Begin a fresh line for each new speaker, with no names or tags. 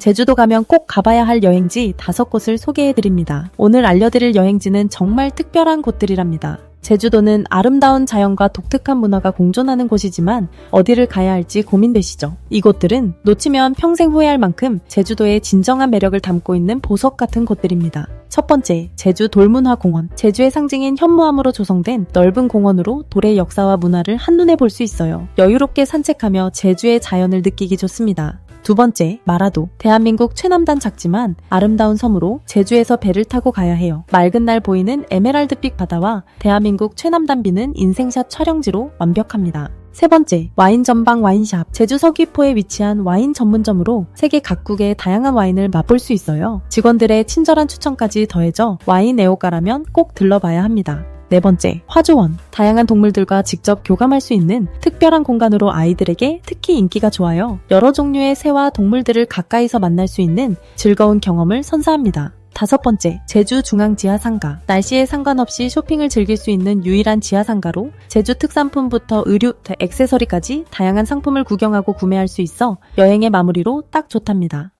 제주도 가면 꼭 가봐야 할 여행지 다섯 곳을 소개해 드립니다. 오늘 알려드릴 여행지는 정말 특별한 곳들이랍니다. 제주도는 아름다운 자연과 독특한 문화가 공존하는 곳이지만 어디를 가야 할지 고민되시죠? 이곳들은 놓치면 평생 후회할 만큼 제주도의 진정한 매력을 담고 있는 보석 같은 곳들입니다. 첫 번째, 제주 돌문화공원. 제주의 상징인 현무암으로 조성된 넓은 공원으로 돌의 역사와 문화를 한눈에 볼 수 있어요. 여유롭게 산책하며 제주의 자연을 느끼기 좋습니다. 두 번째, 마라도. 대한민국 최남단 작지만 아름다운 섬으로 제주에서 배를 타고 가야 해요. 맑은 날 보이는 에메랄드빛 바다와 대한민국 최남단 비는 인생샷 촬영지로 완벽합니다. 세 번째, 와인 전방 와인샵. 제주 서귀포에 위치한 와인 전문점으로 세계 각국의 다양한 와인을 맛볼 수 있어요. 직원들의 친절한 추천까지 더해져 와인 애호가라면 꼭 들러봐야 합니다. 네 번째, 화조원. 다양한 동물들과 직접 교감할 수 있는 특별한 공간으로 아이들에게 특히 인기가 좋아요. 여러 종류의 새와 동물들을 가까이서 만날 수 있는 즐거운 경험을 선사합니다. 다섯 번째, 제주 중앙 지하상가. 날씨에 상관없이 쇼핑을 즐길 수 있는 유일한 지하상가로 제주 특산품부터 의류, 액세서리까지 다양한 상품을 구경하고 구매할 수 있어 여행의 마무리로 딱 좋답니다.